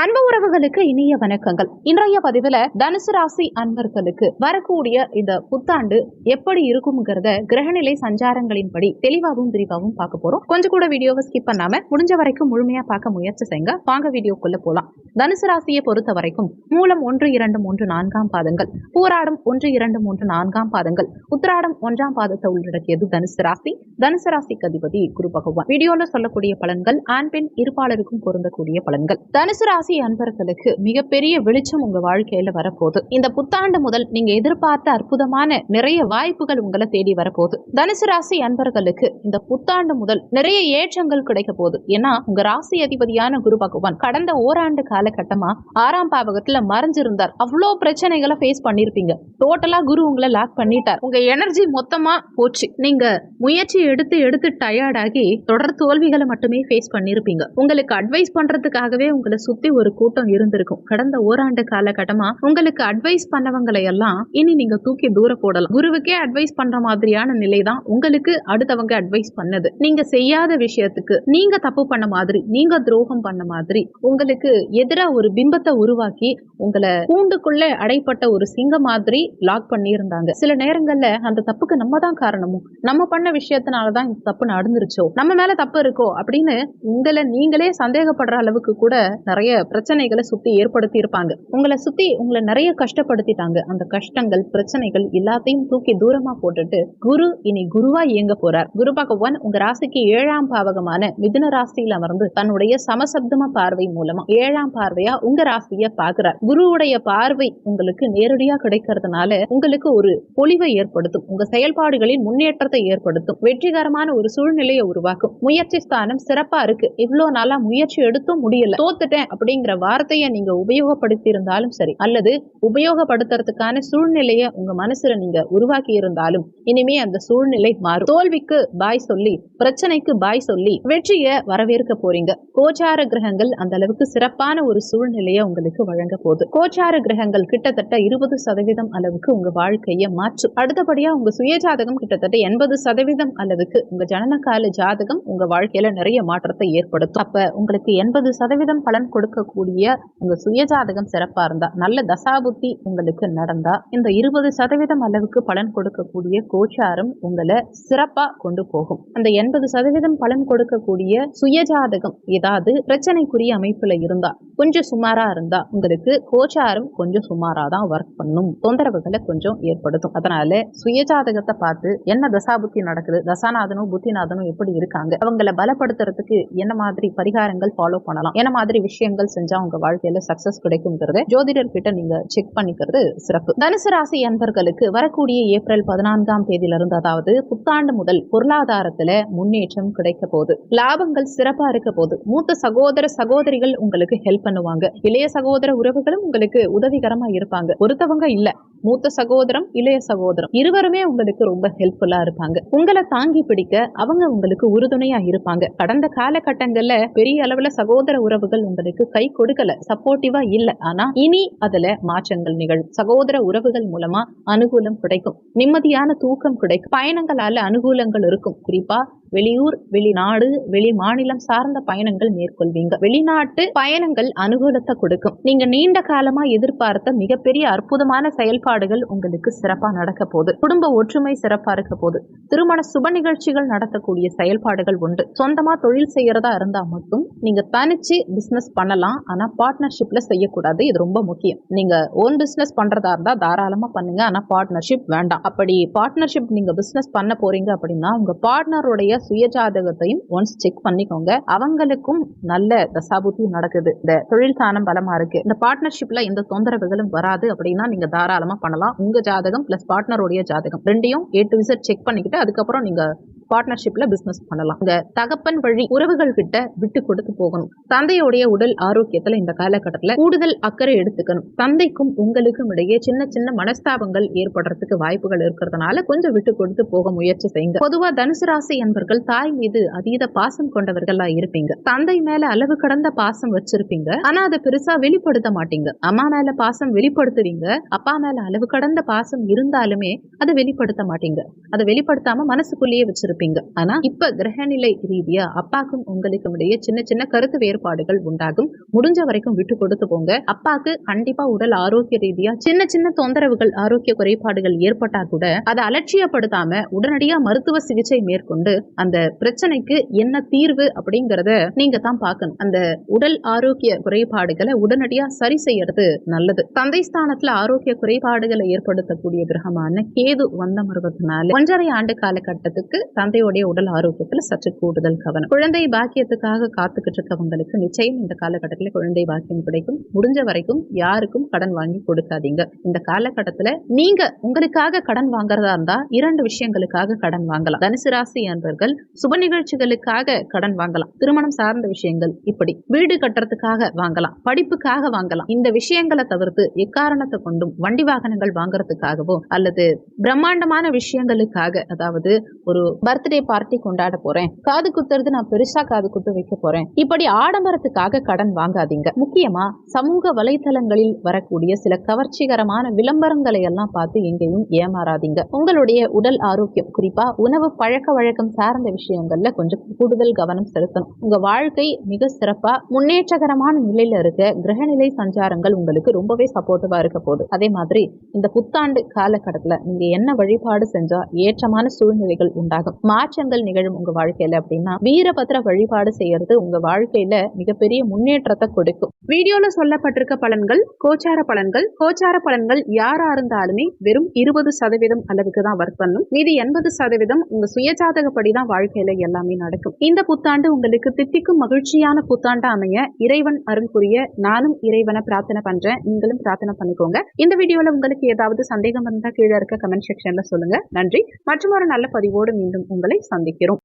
அன்பு உறவுகளுக்கு இனிய வணக்கங்கள். இன்றைய பதிவுல தனுசு ராசி அன்பர்களுக்கு வரக்கூடிய இந்த புத்தாண்டு எப்படி இருக்கும்ங்கிறத கிரகநிலை சஞ்சாரங்களின்படி தெளிவாகவும் விரிவாகவும் பார்க்க போறோம். கொஞ்சம் கூட வீடியோவை ஸ்கிப் பண்ணாம முடிஞ்ச வரைக்கும் முழுமையா பார்க்க முயற்சி செய்யுங்க. வாங்க வீடியோக்குள்ள போலாம். தனுசு ராசியை பொறுத்த வரைக்கும் மூலம் ஒன்று இரண்டு மூன்று நான்காம் பாதங்கள் பூராடம் ஒன்று இரண்டு மூன்று நான்காம் பாதங்கள் உத்திராடம் ஒன்றாம் பாதத்தை உள்ளடக்கியது தனுசு ராசி. தனுசு ராசிக்கு அதிபதி குரு பகவான். வீடியோல சொல்லக்கூடிய பலன்கள் ஆண் பெண் இருப்பாளருக்கும் பொருந்தக்கூடிய பலன்கள். தனுசு ராசி அன்பர்களுக்கு மிகப்பெரிய வெளிச்சம் உங்க வாழ்க்கையில வரப்போகுது. இந்த புத்தாண்டு முதல் நீங்க எதிர்பார்த்த அற்புதமான நிறைய வாய்ப்புகள் உங்களை தேடி வரப்போகுது. தனுசு ராசி அன்பர்களுக்கு இந்த புத்தாண்டு முதல் நிறைய ஏற்றங்கள் கிடைக்க போகுது. ஏன்னா உங்க ராசி அதிபதியான குரு பகவான் கடந்த ஓராண்டு காலகட்டமா ஆறாம் பாவகத்துல மறைஞ்சிருந்தார். அவ்வளோ பிரச்சனைகளை ஃபேஸ் பண்ணிருப்பீங்க. டோட்டலா குரு உங்களை லாக் பண்ணிட்டார். உங்க எனர்ஜி மொத்தமா போச்சு. நீங்க முயற்சி எடுத்து எடுத்து டயர்டாகி தொடர் தோல்விகளை மட்டுமே ஃபேஸ் பண்ணிருப்பீங்க. உங்களுக்கு அட்வைஸ் பண்றதுக்காகவே உங்களை சுத்தி ஒரு கூட்டம் இருந்திருக்கும். கடந்த ஓராண்டு காலகட்டமா உங்களுக்கு அட்வைஸ் பண்ணவங்களை எல்லாம் இனி நீங்க தூக்கி தூர போடலாம். குருவுக்கே அட்வைஸ் பண்ற மாதிரியான நிலை தான் உங்களுக்கு அடுத்தவங்க அட்வைஸ் பண்ணது. நீங்க செய்யாத விஷயத்துக்கு நீங்க தப்பு பண்ண மாதிரி நீங்க துரோகம் பண்ண மாதிரி உங்களுக்கு எதிரா ஒரு பிம்பத்தை உருவாக்கி உங்களை கூண்டுக்குள்ள அடைப்பட்ட ஒரு சிங்க மாதிரி லாக் பண்ணியிருந்தாங்க. சில நேரங்கள்ல அந்த தப்புக்கு நம்ம தான் காரணமும். நம்ம பண்ண விஷயத்தினாலதான் இந்த தப்பு நடந்துருச்சோ? நம்ம மேல தப்பு இருக்கோ? அப்படின்னு உங்களை நீங்களே சந்தேகப்படுற அளவுக்கு கூட நிறைய பிரச்சனைகளை சுத்தி ஏற்படுத்தி இருப்பாங்க உங்களை சுத்தி உங்களை நிறைய கஷ்டப்படுத்திட்டாங்க. அந்த கஷ்டங்கள் பிரச்சனைகள் எல்லாத்தையும் தூக்கி தூரமா போட்டுட்டு குரு இனி குருவா இயங்க போறார். குரு பகவான் உங்க ராசிக்கு ஏழாம் பாவகமான மிதுன ராசியில அமர்ந்து தன்னுடைய சமசப்தம பார்வை மூலமா ஏழாம் பார்வையா உங்க ராசிய பாக்குறார் குருவுடைய பார்வை உங்களுக்கு நேரடியா கிடைக்கிறதுனால உங்களுக்கு ஒரு பொலிவை ஏற்படுத்தும். உங்க செயல்பாடுகளின் முன்னேற்றத்தை ஏற்படுத்தும். வெற்றிகரமான ஒரு சூழ்நிலையை உருவாக்கும். முயற்சி ஸ்தானம் சிறப்பா இருக்கு. இவ்வளவு நாளா முயற்சி எடுத்தும் முடியல. தோத்துட்டேன் அப்படிங்கிற வார்த்தையை நீங்க உபயோகப்படுத்தி இருந்தாலும் சரி அல்லது உபயோகப்படுத்துறதுக்கான சூழ்நிலையை உங்க மனசுல நீங்க உருவாக்கி இருந்தாலும் இனிமே அந்த சூழ்நிலை மாறும். தோல்விக்கு பாய் சொல்லி பிரச்சனைக்கு பாய் சொல்லி வெற்றியை வரவேற்க போறீங்க. கோச்சார கிரகங்கள் அந்த அளவுக்கு சிறப்பான ஒரு சூழ்நிலையை உங்களுக்கு வழங்க போகுது. கோச்சார கிரகங்கள் கிட்டத்தட்ட இருபது சதவீதம் அளவுக்கு உங்க வாழ்க்கையை மாற்றும். அடுத்தபடியா உங்க சுயஜாதகம் கிட்டத்தட்ட எண்பது சதவீதம் அளவுக்கு உங்க ஜனனகால ஜாதகம் உங்க வாழ்க்கையில நிறைய மாற்றத்தை ஏற்படுத்தும். அப்ப உங்களுக்கு எண்பது சதவீதம் பலன் கொடுக்க உங்க சுயஜாதகம் சிறப்பா இருந்தா நல்ல தசாபுத்தி உங்களுக்கு நடந்தா இந்த இருபது சதவீதம் அளவுக்கு பலன் கொடுக்கக்கூடிய கோச்சாரம் உங்களை சிறப்பா கொண்டு போகும். அந்த எண்பது சதவீதம் பலன் கொடுக்கக்கூடிய சுயஜாதகம் ஏதாவது பிரச்சனைக்குரிய அமைப்புல இருந்தா கொஞ்சம் சுமாரா இருந்தா உங்களுக்கு கோச்சாரம் கொஞ்சம் சுமாரா தான் ஒர்க் பண்ணும். தொந்தரவுகளை கொஞ்சம் ஏற்படுத்தும். அதனால சுயஜாதகத்தை பார்த்து என்ன தசாபுத்தி நடக்குது தசாநாதனும் புத்திநாதனும் எப்படி இருக்காங்க அவங்கள பலப்படுத்துறதுக்கு என்ன மாதிரி பரிகாரங்கள் ஃபாலோ பண்ணலாம் என்ன மாதிரி விஷயங்கள் செஞ்சா உங்க வாழ்க்கையில சக்சஸ் கிடைக்கும்ங்கிறத ஜோதிடர் கிட்ட நீங்க செக் பண்ணிக்கிறது சிறப்பு. தனுசு ராசி அன்பர்களுக்கு வரக்கூடிய ஏப்ரல் பதினான்காம் தேதியிலிருந்து அதாவது புத்தாண்டு முதல் பொருளாதாரத்துல முன்னேற்றம் கிடைக்க போகுது. லாபங்கள் சிறப்பா இருக்க போகுது. மூத்த சகோதர சகோதரிகள் உங்களுக்கு ஹெல்ப் பண்ணுவாங்க. இளைய சகோதர உறவுகளும் உங்களுக்கு உதவிகரமா இருப்பாங்க. ஒருத்தவங்க இல்ல. மூத்த சகோதரம் இளைய சகோதரம் இருவருமே உங்களுக்கு ரொம்ப ஹெல்ப்ஃபுல்லா இருப்பாங்க. உங்களை தாங்கி பிடிக்க அவங்க உங்களுக்கு உறுதுணையா இருப்பாங்க. கடந்த காலகட்டங்கள்ல பெரிய அளவுல சகோதர உறவுகள் உங்களுக்கு கை கொடுக்கல சப்போர்ட்டிவா இல்ல. ஆனா இனி அதுல மாற்றங்கள் நிகழும். சகோதர உறவுகள் மூலமா அனுகூலம் கிடைக்கும். நிம்மதியான தூக்கம் கிடைக்கும். பயணங்களால அனுகூலங்கள் இருக்கும். குறிப்பா வெளியூர் வெளிநாடு வெளி மாநிலம் சார்ந்த பயணங்கள் மேற்கொள்வீங்க. வெளிநாட்டு பயணங்கள் அனுகூலத்தை கொடுக்கும். நீங்க நீண்ட காலமா எதிர்பார்த்த மிகப்பெரிய அற்புதமான செயல்பாடுகள் உங்களுக்கு சிறப்பா நடக்க போகுது. குடும்ப ஒற்றுமை சிறப்பா இருக்க போகுது. திருமண சுப நிகழ்ச்சிகள் நடத்தக்கூடிய செயல்பாடுகள் உண்டு. சொந்தமா தொழில் செய்யறதா இருந்தா மட்டும் நீங்க தனிச்சு பிசினஸ் பண்ணலாம். ஆனா பார்ட்னர்ஷிப்ல செய்யக்கூடாது. இது ரொம்ப முக்கியம். நீங்க ஓன் பிசினஸ் பண்றதா இருந்தா தாராளமா பண்ணுங்க. ஆனா பார்ட்னர்ஷிப் வேண்டாம். அப்படி பார்ட்னர்ஷிப் நீங்க பிசினஸ் பண்ண போறீங்க அப்படின்னா உங்க பார்ட்னருடைய சுயஜாதகத்தையும் ஒன்ஸ் செக் பண்ணிக்கோங்க. அவங்களுக்கும் நல்ல தசாபுத்தி நடக்குது. இந்த தொழில் தானம் பலமா இருக்கு. இந்த பார்ட்னர்ஷிப்ல எந்த தொந்தரவுகளும் வராது அப்படின்னா நீங்க தாராளமா பண்ணலாம். உங்க ஜாதகம் பிளஸ் பார்ட்னருடைய ஜாதகம். ரெண்டையும் ஏ டு விசட் செக் பண்ணிக்கிட்டு அதுக்கப்புறம் நீங்க பார்ட்னர்ஷிப்ல பிசினஸ் பண்ணலாம். இந்த தகப்பன் வழி உறவுகள் கிட்ட விட்டு கொடுத்து போகணும். தந்தையுடைய உடல் ஆரோக்கியத்துல இந்த காலகட்டத்துல கூடுதல் அக்கறை எடுத்துக்கணும். தந்தைக்கும் உங்களுக்கும் இடையே சின்ன சின்ன மனஸ்தாபங்கள் ஏற்படுறதுக்கு வாய்ப்புகள் இருக்கிறதுனால கொஞ்சம் விட்டு கொடுத்து போக முயற்சி செய்யுங்க. பொதுவா தனுசு ராசி என்பர்கள் தாய் மீது அதீத பாசம் கொண்டவர்களா இருப்பீங்க. தந்தை மேல அளவு கடந்த பாசம் வச்சிருப்பீங்க. ஆனா அதை பெருசா வெளிப்படுத்த மாட்டீங்க. அம்மா மேல பாசம் வெளிப்படுத்துவீங்க. அப்பா மேல அளவு கடந்த பாசம் இருந்தாலுமே அதை வெளிப்படுத்த மாட்டீங்க. அதை வெளிப்படுத்தாம மனசுக்குள்ளேயே வச்சிருப்பீங்க. இருப்பீங்க. ஆனா இப்ப கிரகநிலை ரீதியா அப்பாக்கும் உங்களுக்கும் இடையே சின்ன சின்ன கருத்து வேறுபாடுகள் உண்டாகும். முடிஞ்ச வரைக்கும் விட்டு கொடுத்து போங்க. அப்பாக்கு கண்டிப்பா உடல் ஆரோக்கிய ரீதியா சின்ன சின்ன தொந்தரவுகள் ஆரோக்கிய குறைபாடுகள் ஏற்பட்டா கூட அதை அலட்சியப்படுத்தாம உடனடியா மருத்துவ சிகிச்சை மேற்கொண்டு அந்த பிரச்சனைக்கு என்ன தீர்வு அப்படிங்கறத நீங்க தான் பார்க்கணும். அந்த உடல் ஆரோக்கிய குறைபாடுகளை உடனடியா சரி செய்யறது நல்லது. தந்தை ஸ்தானத்துல ஆரோக்கிய குறைபாடுகளை ஏற்படுத்தக்கூடிய கிரகமான கேது வந்த மருவத்தினால ஒன்றரை ஆண்டு காலகட்டத்துக்கு தந்தையுடைய உடல் ஆரோக்கியத்தில் சற்று கூடுதல் கவனம். குழந்தை பாக்கியத்துக்காக காத்துக்கிட்டு இருக்கவங்களுக்கு நிச்சயம் இந்த காலகட்டத்தில் குழந்தை பாக்கியம் கிடைக்கும். முடிஞ்ச வரைக்கும் யாருக்கும் கடன் வாங்கி கொடுக்காதீங்க. இந்த காலகட்டத்தில் நீங்க உங்களுக்காக கடன் வாங்குறதா இருந்தா இரண்டு விஷயங்களுக்காக கடன் வாங்கலாம். தனுசு ராசி அன்பர்கள் சுப நிகழ்ச்சிகளுக்காக கடன் வாங்கலாம். திருமணம் சார்ந்த விஷயங்கள் இப்படி. வீடு கட்டுறதுக்காக வாங்கலாம். படிப்புக்காக வாங்கலாம். இந்த விஷயங்களை தவிர்த்து எக்காரணத்தை கொண்டும் வண்டி வாகனங்கள் வாங்குறதுக்காகவோ அல்லது பிரம்மாண்டமான விஷயங்களுக்காக அதாவது ஒரு பர்த்டே பார்ட்டி கொண்டாட போறேன். காது குத்துறது நான் பெருசா காது குத்து வைக்க போறேன். இப்படி ஆடம்பரத்துக்காக கடன் வாங்காதீங்க. முக்கியமா சமூக வலைதளங்களில் வரக்கூடிய சில கவர்ச்சிகரமான விளம்பரங்களை எல்லாம் பார்த்து எங்கேயும் ஏமாறாதீங்க. உங்களுடைய உடல் ஆரோக்கியம் குறிப்பா உணவு பழக்க வழக்கம் சார்ந்த விஷயங்கள்ல கொஞ்சம் கூடுதல் கவனம் செலுத்தணும். உங்க வாழ்க்கை மிக சிறப்பா முன்னேற்றகரமான நிலையில இருக்க கிரகநிலை சஞ்சாரங்கள் உங்களுக்கு ரொம்பவே சப்போர்ட்டிவா இருக்க போகுது. அதே மாதிரி இந்த புத்தாண்டு காலகட்டத்துல நீங்க என்ன வழிபாடு செஞ்சா ஏற்றமான சூழ்நிலைகள் உண்டாகும். மாற்றங்கள் நிகழும் உங்க வாழ்க்கையில அப்படின்னா வீரபத்ர வழிபாடு செய்யறது உங்க வாழ்க்கையில மிகப்பெரிய முன்னேற்றத்தை கொடுக்கும். வீடியோல சொல்லப்பட்டிருக்க பலன்கள் கோச்சார பலன்கள். கோச்சார பலன்கள் யாரா இருந்தாலுமே வெறும் இருபது சதவீதம் அளவுக்கு தான் ஒர்க் பண்ணும். மீதி எண்பது சதவீதம் உங்க சுயஜாதகப்படி தான் வாழ்க்கையில எல்லாமே நடக்கும். இந்த புத்தாண்டு உங்களுக்கு தித்திக்கும் மகிழ்ச்சியான புத்தாண்டு அமைய இறைவன் அருள் புரிய நானும் இறைவனை பிரார்த்தனை பண்றேன். நீங்களும் பிரார்த்தனை பண்ணிக்கோங்க. இந்த வீடியோல உங்களுக்கு ஏதாவது சந்தேகம் இருந்தா கீழே இருக்க கமெண்ட் செக்ஷன்ல சொல்லுங்க. நன்றி. மற்றும் ஒரு நல்ல பதிவோடு மீண்டும் உங்களை சந்திக்கிறோம்.